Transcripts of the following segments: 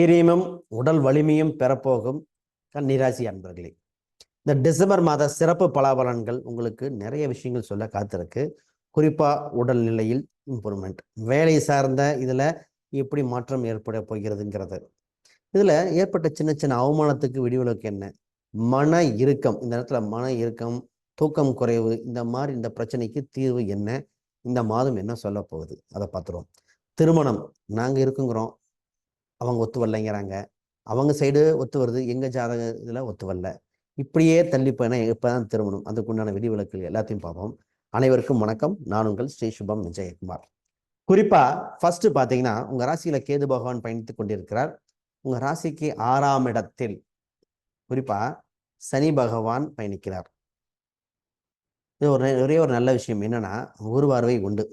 தைரியமும் உடல் வலிமையும் பெறப்போகும் கன்னிராசி அன்பர்களே. இந்த டிசம்பர் மாத சிறப்பு பலாபலன்கள் உங்களுக்கு நிறைய விஷயங்கள் சொல்ல காத்திருக்கு. குறிப்பாக உடல் நிலையில் இம்ப்ரூவ்மெண்ட் வேலை சார்ந்த இதில் எப்படி மாற்றம் ஏற்பட போகிறதுங்கிறது. இதில் ஏற்பட்ட சின்ன சின்ன அவமானத்துக்கு விடிவிலக்கு என்ன? மன இறுக்கம். இந்த இடத்துல மன இறுக்கம் தூக்கம் குறைவு இந்த மாதிரி இந்த பிரச்சனைக்கு தீர்வு என்ன? இந்த மாதம் என்ன சொல்ல போகுது? அதை பார்த்துருவோம். திருமணம். நாங்கள் இருக்குங்கிறோம். அவங்க ஒத்து வரலைங்கிறாங்க. அவங்க சைடு ஒத்து வருது எங்கள் ஜாதக இதில் ஒத்து வரல. இப்படியே தள்ளி போயினா இப்போ தான் திருமணம் அதுக்குண்டான விதிவிலக்குகள் எல்லாத்தையும் பார்ப்போம். அனைவருக்கும் வணக்கம். நான் உங்கள் ஸ்ரீ சுபம் விஜயகுமார். குறிப்பாக ஃபஸ்ட்டு பார்த்தீங்கன்னா உங்கள் ராசியில் கேது பகவான் பயணித்து கொண்டிருக்கிறார். உங்கள் ராசிக்கு ஆறாம் இடத்தில் குறிப்பாக சனி பகவான் பயணிக்கிறார். இது ஒரு ஒரே ஒரு நல்ல விஷயம் என்னன்னா ஒரு பார்வை உண்டு.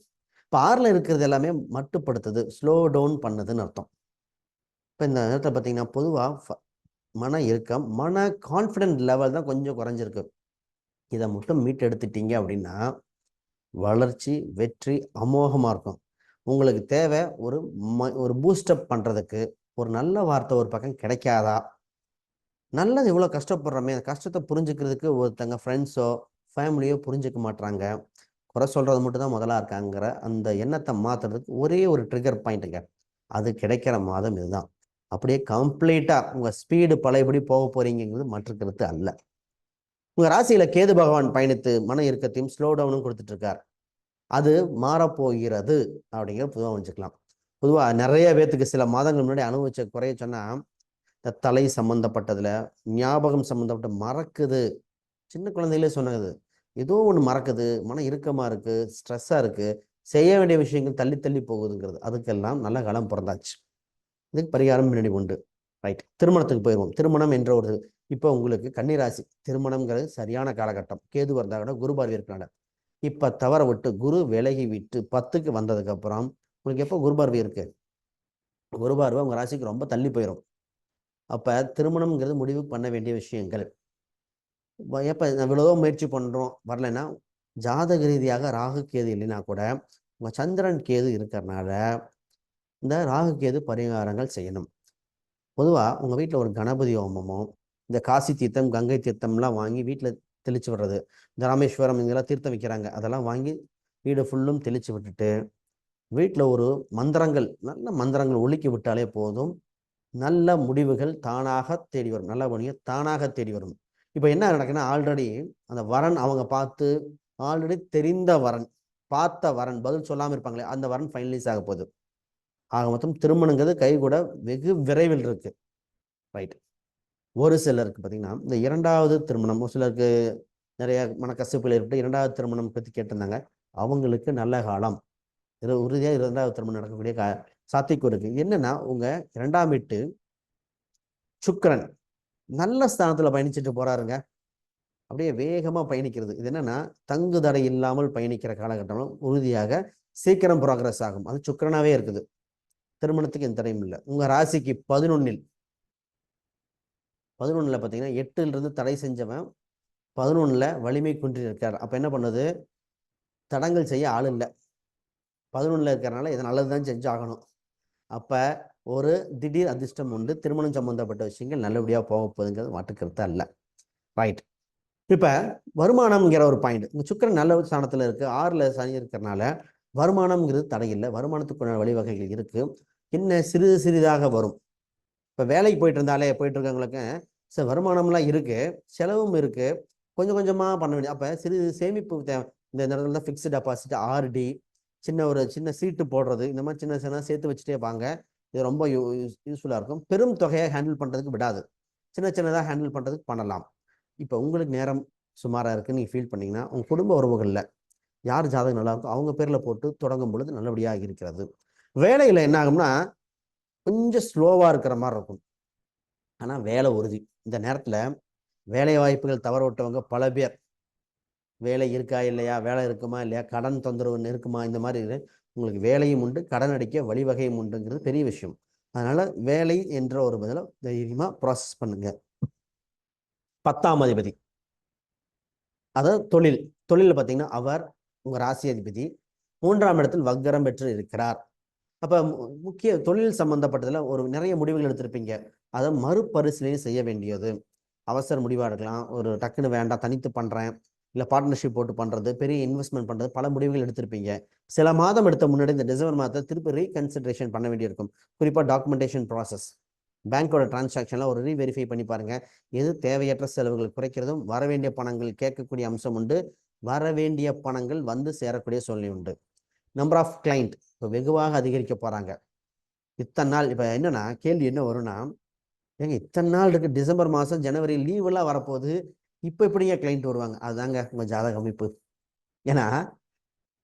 இப்போ ஆறில் இருக்கிறது எல்லாமே மட்டுப்படுத்துது ஸ்லோ டவுன் பண்ணுதுன்னு அர்த்தம். இப்போ இந்த நேரத்தில் பார்த்தீங்கன்னா பொதுவாக மன இறுக்கம் மன கான்ஃபிடென்ட் லெவல் தான் கொஞ்சம் குறைஞ்சிருக்கு. இதை மட்டும் மீட்டெடுத்துட்டீங்க அப்படின்னா வளர்ச்சி வெற்றி அமோகமாக இருக்கும். உங்களுக்கு தேவை ஒரு ம ஒரு பூஸ்டப் பண்ணுறதுக்கு ஒரு நல்ல வார்த்தை ஒரு பக்கம் கிடைக்காதா? நல்லது இவ்வளோ கஷ்டப்படுறோமே அந்த கஷ்டத்தை புரிஞ்சுக்கிறதுக்கு ஒருத்தங்க ஃப்ரெண்ட்ஸோ ஃபேமிலியோ புரிஞ்சுக்க மாட்றாங்க. குறை சொல்கிறது மட்டும் தான் முதலாக இருக்காங்கிற அந்த எண்ணத்தை மாற்றுறதுக்கு ஒரே ஒரு ட்ரிகர் பாயிண்ட்டுங்க அது கிடைக்கிற மாதம் இதுதான். அப்படியே கம்ப்ளீட்டாக உங்கள் ஸ்பீடு பழையபடி போக போகிறீங்கிறது மற்ற கருத்து அல்ல. உங்கள் ராசியில் கேது பகவான் பயணித்து மன இறுக்கத்தையும் ஸ்லோ டவுனும் கொடுத்துட்ருக்கார். அது மாறப்போகிறது அப்படிங்கிற பொதுவாக வச்சுக்கலாம் பொதுவாக நிறைய பேர்த்துக்கு சில மாதங்கள் முன்னாடி அனுபவிச்ச குறைய சொன்னால் இந்த தலை சம்மந்தப்பட்டதில் ஞாபகம் சம்மந்தப்பட்ட மறக்குது. சின்ன குழந்தையிலே சொன்னது ஏதோ ஒன்று மறக்குது மன இறுக்கமாக இருக்குது ஸ்ட்ரெஸ்ஸாக இருக்குது செய்ய வேண்டிய விஷயங்கள் தள்ளி தள்ளி போகுதுங்கிறது. அதுக்கெல்லாம் நல்ல காலம் பிறந்தாச்சு. இதுக்கு பரிகாரம் பின்னாடி உண்டு. ரைட் திருமணத்துக்கு போயிடுவோம் திருமணம் என்ற ஒரு இப்போ உங்களுக்கு கன்னிராசி. திருமணம்ங்கிறது சரியான காலகட்டம். கேது வந்தா கூட குரு பார்வை இருக்கிறாங்க. இப்போ தவற விட்டு குரு விலகி விட்டு பத்துக்கு வந்ததுக்கப்புறம் உங்களுக்கு எப்போ குரு பார்வை இருக்கு? குரு பார்வை உங்கள் ராசிக்கு ரொம்ப தள்ளி போயிடும் அப்போ திருமணம்ங்கிறது முடிவு பண்ண வேண்டிய விஷயங்கள். எப்போ இவ்வளவோ முயற்சி பண்ணுறோம் வரலைன்னா ஜாதக ரீதியாக ராகு கேது இல்லைன்னா கூட உங்கள் சந்திரன் கேது இருக்கிறனால இந்த ராகு கேது பரிகாரங்கள் செய்யணும். பொதுவாக உங்கள் வீட்டில் ஒரு கணபதி ஹோமமோ இந்த காசி தீர்த்தம் கங்கை தீர்த்தம்லாம் வாங்கி வீட்டில் தெளிச்சு விடுறது இந்த ராமேஸ்வரம் இதெல்லாம் தீர்த்தம் வைக்கிறாங்க அதெல்லாம் வாங்கி வீடு ஃபுல்லும் தெளிச்சு விட்டுட்டு வீட்டில் ஒரு மந்திரங்கள் நல்ல மந்திரங்கள் ஒழுக்கி விட்டாலே போதும். நல்ல முடிவுகள் தானாக தேடி வரும். நல்ல பணியை தானாக தேடி வரும். இப்போ என்ன நடக்குன்னா ஆல்ரெடி அந்த வரன் அவங்க பார்த்து ஆல்ரெடி தெரிந்த வரன் பார்த்த வரன் பதில் சொல்லாமல் இருப்பாங்களே அந்த வரன் ஃபைனலைஸ் ஆக போகுது. ஆக மொத்தம் திருமணங்கிறது கை கூட வெகு விரைவில் இருக்கு. ரைட் ஒரு சிலருக்கு பார்த்தீங்கன்னா இந்த இரண்டாவது திருமணம் ஒரு சிலருக்கு நிறைய மனக்கசப்புகள் ஏற்பட்டு இரண்டாவது திருமணம் பற்றி கேட்டிருந்தாங்க. அவங்களுக்கு நல்ல காலம். இது உறுதியாக இரண்டாவது திருமணம் நடக்கக்கூடிய கா சாத்தியம் இருக்குது என்னென்னா உங்கள் இரண்டாம் வீட்டு சுக்கரன் நல்ல ஸ்தானத்தில் பயணிச்சுட்டு போகிறாருங்க அப்படியே வேகமாக பயணிக்கிறது. இது என்னென்னா தங்கு தடை இல்லாமல் பயணிக்கிற காலகட்டம் உறுதியாக சீக்கிரம் ப்ராக்ரஸ் ஆகும். அது சுக்கரனாகவே இருக்குது. திருமணத்துக்கு எந்த தடையும் இல்லை. உங்க ராசிக்கு பதினொன்னில் பதினொன்னில் பார்த்தீங்கன்னா எட்டுல இருந்து தடை செஞ்சவன் பதினொன்றில் வலிமை குன்றி இருக்கார். அப்போ என்ன பண்ணுது? தடங்கள் செய்ய ஆள் இல்லை. பதினொன்றில் இருக்கிறனால இதை நல்லது தான் செஞ்சு ஆகணும். அப்போ ஒரு திடீர் அதிர்ஷ்டம் உண்டு. திருமணம் சம்மந்தப்பட்ட விஷயங்கள் நல்லபடியாக போக போகுதுங்கிறது மாட்டுக்கிறது அல்ல ரைட் இப்போ வருமானம்ங்கிற ஒரு பாயிண்ட் உங்கள் சுக்கரன் நல்ல ஸ்தானத்தில் இருக்குது ஆறில் சனி இருக்கிறனால வருமானம்ங்கிறது தடையில்லை. வருமானத்துக்குள்ள வழிவகைகள் இருக்குது என்ன சிறிது சிறிதாக வரும். இப்போ வேலைக்கு போயிட்டு இருந்தாலே போயிட்டு இருக்கவங்களுக்கு சார் வருமானம்லாம் இருக்குது செலவும் இருக்குது கொஞ்சம் கொஞ்சமாக பண்ண வேண்டிய அப்போ சிறிது சேமிப்பு தேவை. இந்த நேரத்தில் தான் ஃபிக்ஸ்டு டெபாசிட் ஆர்டி சின்ன ஒரு சின்ன சீட்டு போடுறது இந்த மாதிரி சின்ன சின்ன சேர்த்து வச்சுட்டே வாங்க. இது ரொம்ப யூ யூஸ்ஃபுல்லாக இருக்கும். பெரும் தொகையை ஹேண்டில் பண்ணுறதுக்கு விடாது. சின்ன சின்னதாக ஹேண்டில் பண்ணுறதுக்கு பண்ணலாம். இப்போ உங்களுக்கு நேரம் சுமாராக இருக்குன்னு நீங்கள் ஃபீல் பண்ணிங்கன்னா உங்கள் குடும்ப உறவுகளில் யார் ஜாதகம் நல்லா இருக்கோ அவங்க பேரில் போட்டு தொடங்கும் பொழுது நல்லபடியாக இருக்கிறது. வேலையில் என்ன ஆகும்னா கொஞ்சம் ஸ்லோவாக இருக்கிற மாதிரி இருக்கும். ஆனால் வேலை உறுதி. இந்த நேரத்தில் வேலை வாய்ப்புகள் தவற விட்டவங்க பல பேர். வேலை இருக்கா இல்லையா வேலை இருக்குமா இல்லையா கடன் தொந்தரவு இருக்குமா இந்த மாதிரி உங்களுக்கு வேலையும் உண்டு கடன் அடிக்க வழிவகையும் உண்டுங்கிறது பெரிய விஷயம். அதனால வேலை என்ற ஒரு பதில தைரியமா ப்ராசஸ் பண்ணுங்க. பத்தாம் அதிபதி. அதாவது தொழில். தொழிலில் பார்த்தீங்கன்னா அவர் உங்க ராசி அதிபதி மூன்றாம் இடத்தில் வக்கரம் பெற்று இருக்கிறார். அப்போ முக்கிய தொழில் சம்பந்தப்பட்டதில் ஒரு நிறைய முடிவுகள் எடுத்திருப்பீங்க. அதை மறுபரிசீலனை செய்ய வேண்டியது. அவசர முடிவாக இருக்கலாம். ஒரு டக்குன்னு வேண்டாம் தனித்து பண்ணுறேன் இல்லை பார்ட்னர்ஷிப் போட்டு பண்ணுறது பெரிய இன்வெஸ்ட்மெண்ட் பண்ணுறது பல முடிவுகள் எடுத்திருப்பீங்க. சில மாதம் எடுத்த முன்னாடி இந்த டிசம்பர் மாதத்தை திருப்பி ரீகன்சிடரேஷன் பண்ண வேண்டியிருக்கும். குறிப்பாக டாக்குமெண்டேஷன் ப்ராசஸ் பேங்க்கோட டிரான்சாக்ஷனில் ஒரு ரீவெரிஃபை பண்ணி பாருங்க. எது தேவையற்ற செலவுகள் குறைக்கிறதும் வர வேண்டிய பணங்கள் கேட்கக்கூடிய அம்சம் உண்டு. வர வேண்டிய பணங்கள் வந்து சேரக்கூடிய சூழ்நிலை உண்டு. நம்பர் ஆஃப் கிளைண்ட் இப்போ வெகுவாக அதிகரிக்க போகிறாங்க இத்தனை நாள் இப்போ என்னன்னா கேள்வி என்ன வரும்னா ஏங்க இத்தனை நாள் இருக்குது டிசம்பர் மாதம் ஜனவரி லீவெல்லாம் வரப்போகுது இப்போ எப்படிங்க கிளைண்ட் வருவாங்க? அதுதாங்க உங்கள் ஜாதக அமைப்பு. ஏன்னா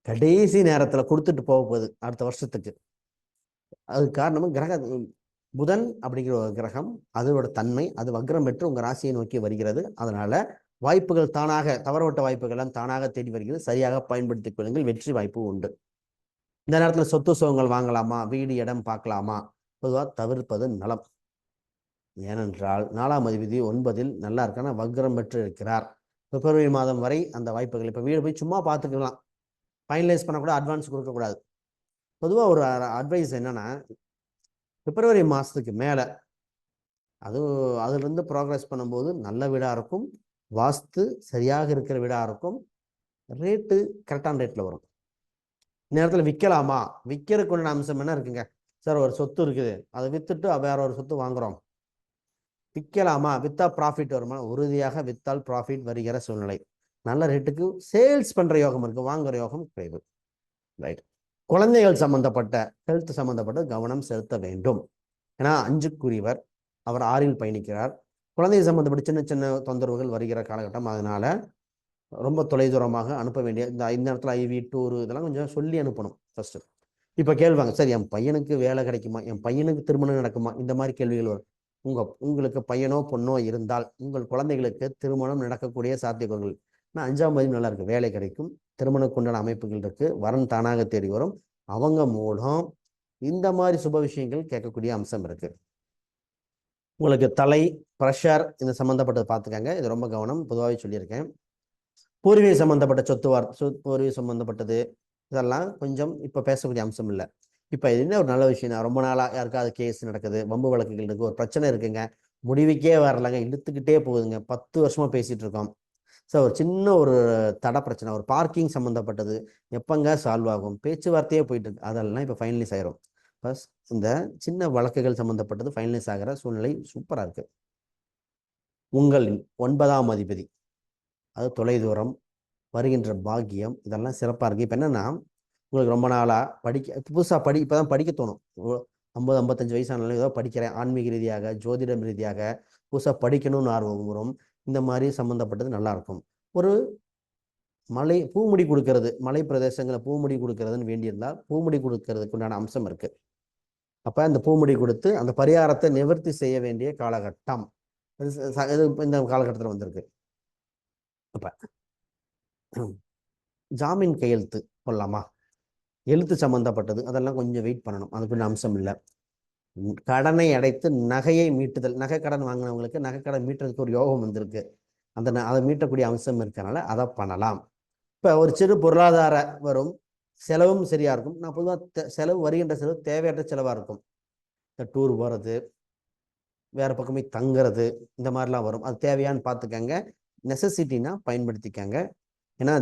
கடைசி நேரத்தில் கொடுத்துட்டு போக போகுது அடுத்த வருஷத்துக்கு. அது காரணமாக கிரக புதன் அப்படிங்கிற ஒரு கிரகம் அதோட தன்மை அது வக்ரம் பெற்று உங்கள் ராசியை நோக்கி வருகிறது. அதனால வாய்ப்புகள் தானாக தவறவிட்ட வாய்ப்புகள் எல்லாம் தானாக தேடி வருகிறது. சரியாக பயன்படுத்திக் கொள்ளுங்கள். வெற்றி வாய்ப்பு உண்டு. இந்த நேரத்தில் சொத்து சுகங்கள் வாங்கலாமா? வீடு இடம் பார்க்கலாமா? பொதுவாக தவிர்ப்பது நலம். ஏனென்றால் நாலாம் அதிபதி ஒன்பதில் நல்லா இருக்கான வக்ரம் பெற்று இருக்கிறார் பிப்ரவரி மாதம் வரை அந்த வாய்ப்புகள் இப்போ வீடு போய் சும்மா பார்த்துக்கலாம். ஃபைனலைஸ் பண்ணக்கூட அட்வான்ஸ் கொடுக்கக்கூடாது. பொதுவாக ஒரு அட்வைஸ் என்னன்னா பிப்ரவரி மாதத்துக்கு மேலே அது அதுலேருந்து ப்ராக்ரஸ் பண்ணும்போது நல்ல வீடாக இருக்கும். வாஸ்து சரியாக இருக்கிற வீடாக இருக்கும். ரேட்டு கரெக்டான ரேட்டில் வரும். நேரத்தில் விற்கலாமா விற்கிறதுக்குள்ள அம்சம் என்ன இருக்குங்க? சார் ஒரு சொத்து இருக்குது. அதை விற்றுட்டு வேற ஒரு சொத்து வாங்குறோம். விற்கலாமா வித்தா ப்ராஃபிட் வருமா? உறுதியாக வித்தால் ப்ராஃபிட் வருகிற சூழ்நிலை. நல்ல ரேட்டுக்கு சேல்ஸ் பண்ணுற யோகம் இருக்குது வாங்குகிற யோகம் குறைவு. ரைட் குழந்தைகள் சம்பந்தப்பட்ட ஹெல்த் சம்பந்தப்பட்ட கவனம் செலுத்த வேண்டும். ஏன்னா அஞ்சுக்குரியவர் அவர் ஆறில் பயணிக்கிறார். குழந்தை சம்பந்தப்பட்ட சின்ன சின்ன தொந்தரவுகள் வருகிற காலகட்டம். அதனால் ரொம்ப தொலைதூரமாக அனுப்ப வேண்டிய இந்த இந்த நேரத்தில் ஐவி டூரு இதெல்லாம் கொஞ்சம் சொல்லி அனுப்பணும் ஃபஸ்ட்டு இப்போ கேள்வாங்க சரி என் பையனுக்கு வேலை கிடைக்குமா? என் பையனுக்கு திருமணம் நடக்குமா? இந்த மாதிரி கேள்விகள் வரும். உங்கள் உங்களுக்கு பையனோ பொண்ணோ இருந்தால் உங்கள் குழந்தைகளுக்கு திருமணம் நடக்கக்கூடிய சாத்தியக்கூறுகள். ஆனால் அஞ்சாம் பதிவு நல்லா இருக்குது வேலை கிடைக்கும். திருமணக்குண்டான அமைப்புகள் இருக்குது வரன் தானாக தேடி வரும். அவங்க மூலம் இந்த மாதிரி சுப விஷயங்கள் கேட்கக்கூடிய அம்சம் இருக்குது உங்களுக்கு தலை ப்ரெஷர் இந்த சம்மந்தப்பட்டது பார்த்துக்கங்க. இது ரொம்ப கவனம். பொதுவாகவே சொல்லியிருக்கேன். பூர்வீக சம்மந்தப்பட்ட சொத்து வார் பூர்வீக சம்மந்தப்பட்டது இதெல்லாம் கொஞ்சம் இப்போ பேசக்கூடிய அம்சம் இல்லை. இப்போ இது என்ன ஒரு நல்ல விஷயம் ரொம்ப நாளாக யாருக்காவது கேஸ் நடக்குது வம்பு வழக்குகள் இருக்குது ஒரு பிரச்சனை இருக்குங்க. முடிவுக்கே வரலங்க இழுத்துக்கிட்டே போகுதுங்க. பத்து வருஷமாக பேசிகிட்டு இருக்கோம். ஸோ ஒரு சின்ன ஒரு தட பிரச்சனை ஒரு பார்க்கிங் சம்மந்தப்பட்டது எப்போங்க சால்வ் ஆகும்? பேச்சுவார்த்தையே போயிட்டு இருக்கு. அதெல்லாம் இப்போ ஃபைனலைஸ் ஆயிரும். பஸ் இந்த சின்ன வழக்குகள் சம்மந்தப்பட்டது ஃபைனலைஸ் ஆகிற சூழ்நிலை சூப்பராக இருக்குது உங்கள் ஒன்பதாம் அதிபதி. அது தொலைதூரம் வருகின்ற பாக்கியம் இதெல்லாம் சிறப்பாக இருக்குது இப்போ என்னென்னா உங்களுக்கு ரொம்ப நாளாக படிக்க புதுசாக படி இப்போ தான் படிக்க தோணும். ஐம்பது ஐம்பத்தஞ்சு வயசானாலும் ஏதோ படிக்கிறேன். ஆன்மீக ரீதியாக ஜோதிடம் ரீதியாக புதுசாக படிக்கணும்னு ஆர்வம் வரும் இந்த மாதிரி சம்மந்தப்பட்டது நல்லாயிருக்கும் ஒரு மலை பூமுடி கொடுக்கறது மலை பிரதேசங்களில் பூமுடி கொடுக்கறதுன்னு வேண்டியிருந்தால் பூமுடி கொடுக்கறதுக்கு உண்டான அம்சம் இருக்குது அப்போ அந்த பூமுடி கொடுத்து அந்த பரிகாரத்தை நிவர்த்தி செய்ய வேண்டிய காலகட்டம். இது இந்த காலகட்டத்தில் வந்திருக்கு. அப்போ ஜாமீன் கையெழுத்து போடலாமா? எழுத்து சம்மந்தப்பட்டது அதெல்லாம் கொஞ்சம் வெயிட் பண்ணணும். அதுக்குள்ள அம்சம் இல்லை. கடனை அடைத்து நகையை மீட்டுதல் நகை கடன் வாங்கினவங்களுக்கு நகை கடன் மீட்டுறதுக்கு ஒரு யோகம் வந்திருக்கு. அந்த ந- அதை மீட்டக்கூடிய அம்சம் இருக்கனால அதை பண்ணலாம். இப்போ ஒரு சிறு பொருளாதார வரும் செலவும் சரியாக இருக்கும். நான் பொதுவாக செலவு வருகின்ற செலவு தேவையற்ற செலவாக இருக்கும். இந்த டூர் போகிறது வேறு பக்கமே தங்குறது இந்த மாதிரிலாம் வரும். அது தேவையான்னு பார்த்துக்கங்க. நெசசிட்டினா பயன்படுத்திக்கங்க. ஏன்னா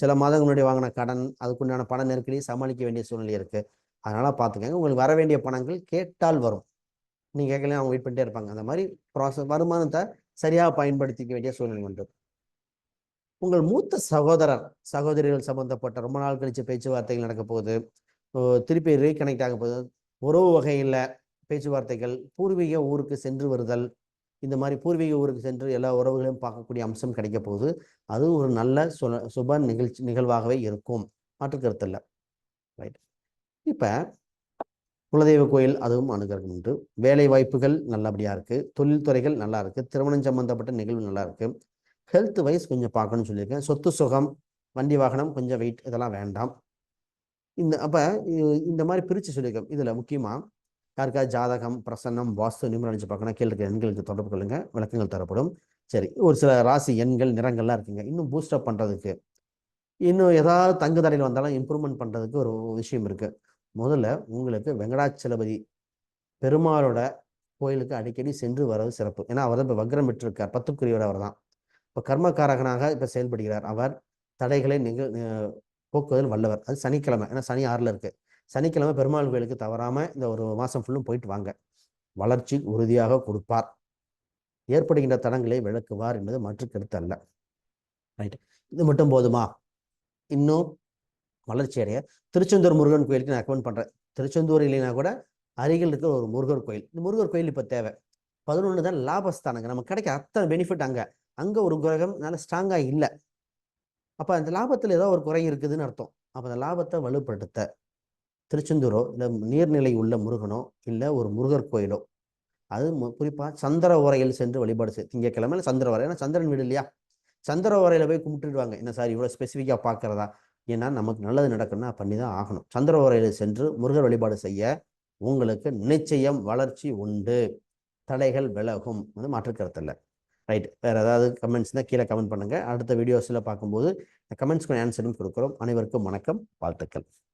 சில மாதங்கள் முன்னாடி வாங்கின கடன் அதுக்குண்டான பண நெருக்கடி சமாளிக்க வேண்டிய சூழ்நிலை இருக்குது அதனால் பார்த்துக்கங்க. உங்களுக்கு வர வேண்டிய பணங்கள் கேட்டால் வரும். நீங்கள் கேட்கலாம் அவங்க வெயிட் பண்ணிட்டே இருப்பாங்க. அந்த மாதிரி ப்ராசஸ் வருமானத்தை சரியாக பயன்படுத்திக்க வேண்டிய சூழ்நிலை உண்டு. உங்கள் மூத்த சகோதரர் சகோதரிகள் சம்பந்தப்பட்ட ரொம்ப நாள் கழிச்சு பேச்சுவார்த்தைகள் நடக்க போகுது. திருப்பி ரீகனெக்ட் ஆக போகுது. உறவு வகையில் பேச்சுவார்த்தைகள் பூர்வீக ஊருக்கு சென்று வருதல் இந்த மாதிரி பூர்வீக ஊருக்கு சென்று எல்லா உறவுகளையும் பார்க்கக்கூடிய அம்சம் கிடைக்க போகுது. அது ஒரு நல்ல சுல சுப நிகழ்ச்சி நிகழ்வாகவே இருக்கும். மாற்று கருத்து இல்லை. ரைட் இப்போ குலதெய்வ கோயில் அதுவும் அனுகிரகம் உண்டு. வேலை வாய்ப்புகள் நல்லபடியாக இருக்குது தொழில்துறைகள் நல்லா இருக்குது திருமணம் சம்பந்தப்பட்ட நிகழ்வு நல்லா இருக்குது ஹெல்த் வைஸ் கொஞ்சம் பார்க்கணும்னு சொல்லியிருக்கேன். சொத்து சுகம் வண்டி வாகனம் கொஞ்சம் வெயிட் இதெல்லாம் வேண்டாம். இந்த அப்போ இந்த மாதிரி பிரித்து சொல்லியிருக்கேன். இதில் முக்கியமாக யாருக்கா ஜாதகம் பிரசன்னம் வாஸ்து நிமிடம் நினைச்சு பார்க்கணும் கீழே இருக்கிற எண்களுக்கு தொடர்பு கொள்ளுங்க. விளக்கங்கள் தரப்படும். சரி ஒரு சில ராசி எண்கள் நிறங்கள்லாம் இருக்குங்க. இன்னும் பூஸ்டப் பண்ணுறதுக்கு இன்னும் ஏதாவது தங்கு தடையில் வந்தாலும் இம்ப்ரூவ்மெண்ட் பண்ணுறதுக்கு ஒரு விஷயம் இருக்குது முதல்ல உங்களுக்கு வெங்கடாச்சலபதி பெருமாளோட கோயிலுக்கு அடிக்கடி சென்று வர்றது சிறப்பு. ஏன்னா அவர் தான் இப்போ வக்ரம் பெற்றிருக்கார். பத்துக்குரியவர் அவர் தான். இப்போ கர்மகாரகனாக இப்போ செயல்படுகிறார். அவர் தடைகளை நிக போக்குவதில் வல்லவர். அது சனிக்கிழமை. ஏன்னா சனி ஆறில் இருக்குது சனிக்கிழமை பெருமாள் கோயிலுக்கு தவறாம இந்த ஒரு மாசம் ஃபுல்லும் போயிட்டு வாங்க. வளர்ச்சி உறுதியாக கொடுப்பார். ஏற்படுகின்ற தடங்களை விளக்குவார் என்பது மற்ற கருத்து அல்ல. ரைட் இது மட்டும் போதுமா? இன்னும் வளர்ச்சி அடைய. திருச்செந்தூர் முருகன் கோயிலுக்கு நான் ரெக்கமெண்ட் பண்றேன். திருச்செந்தூர் இல்லைன்னா கூட அருகில் இருக்கிற ஒரு முருகர் கோயில். இந்த முருகர் கோயில் இப்போ தேவை. பதினொன்று தான் லாபஸ்தானங்க. நமக்கு கிடைக்க அத்தனை பெனிஃபிட் அங்கே. அங்கே ஒரு கிரகம் நல்ல ஸ்ட்ராங்காக இல்லை. அப்போ அந்த லாபத்தில் ஏதோ ஒரு குறை இருக்குதுன்னு அர்த்தம். அப்போ அந்த லாபத்தை வலுப்படுத்த. திருச்செந்தூரோ இல்லை நீர்நிலை உள்ள முருகனோ இல்லை ஒரு முருகர் கோயிலோ அது குறிப்பாக சந்திர உரையில் சென்று வழிபாடு செய் திங்கக்கிழமை சந்திர உரை ஏன்னா சந்திரன் வீடு இல்லையா? சந்திர உரையில போய் கும்பிட்டுடுவாங்க என்ன சார் இவ்வளோ ஸ்பெசிஃபிக்காக பார்க்குறதா ஏன்னா நமக்கு நல்லது நடக்கணும்னா பண்ணி தான் ஆகணும். சந்திர உரையில் சென்று முருகர் வழிபாடு செய்ய உங்களுக்கு நிச்சயம் வளர்ச்சி உண்டு. தடைகள் விலகும். வந்து மாற்று இல்லை. ரைட் வேறு ஏதாவது கமெண்ட்ஸ்னா கீழே கமெண்ட் பண்ணுங்கள் அடுத்த வீடியோஸில் பார்க்கும்போது கமெண்ட்ஸ்க்கு ஆன்சரும் கொடுக்குறோம். அனைவருக்கும் வணக்கம். வாழ்த்துக்கள்.